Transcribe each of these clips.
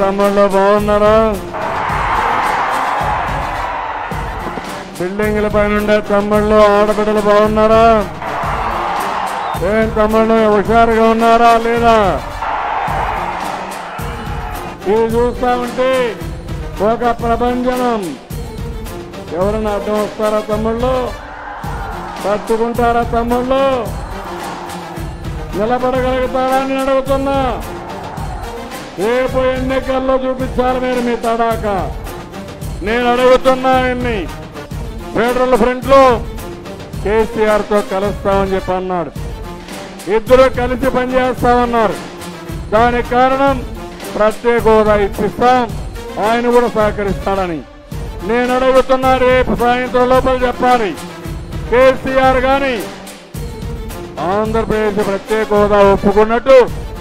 తమ్ముళ్ళు బాగున్నారా బిల్డింగ్ల పైన ఉండే తమ్ముళ్ళు ఆడబిడ్డలు బాగున్నారా? ఏం తమ్ముళ్ళు హుషారుగా ఉన్నారా లేదా? ఇది చూస్తా ఉంటే ఒక ప్రపంచనం ఎవరైనా అర్థం వస్తారా తమ్ముళ్ళు? తట్టుకుంటారా తమ్ముళ్ళు? నిలబడగలుగుతారా అని అడుగుతున్నా. రేపు ఎన్నికల్లో చూపించాలి మీరు మీ తడాక? నేను అడుగుతున్నా ఆయన్ని. ఫెడరల్ ఫ్రంట్లో కేసీఆర్తో కలుస్తామని చెప్పి అన్నాడు. ఇద్దరు కలిసి పనిచేస్తామన్నారు దానికి కారణం ప్రత్యేక హోదా ఇప్పిస్తాం. ఆయన కూడా సహకరిస్తాడని. నేను అడుగుతున్నా రేపు సాయంత్రం లోపల చెప్పాలి. కేసీఆర్ కానీ ఆంధ్రప్రదేశ్ ప్రత్యేక హోదా ఒప్పుకున్నట్టు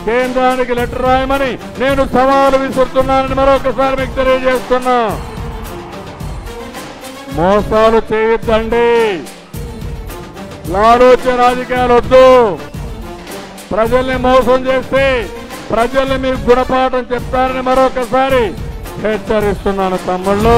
కేంద్రానికి లెటర్ రాయమని నేను సవాలు విసురుతున్నానని మరొకసారి మీకు తెలియజేస్తున్నా. మోసాలు చేయొద్దండి. లాడొచ్చే రాజకీయాలు వద్దు. ప్రజల్ని మోసం చేస్తే ప్రజల్ని మీరు గుణపాఠం చెప్తారని మరొకసారి హెచ్చరిస్తున్నాను తమ్ముళ్ళు.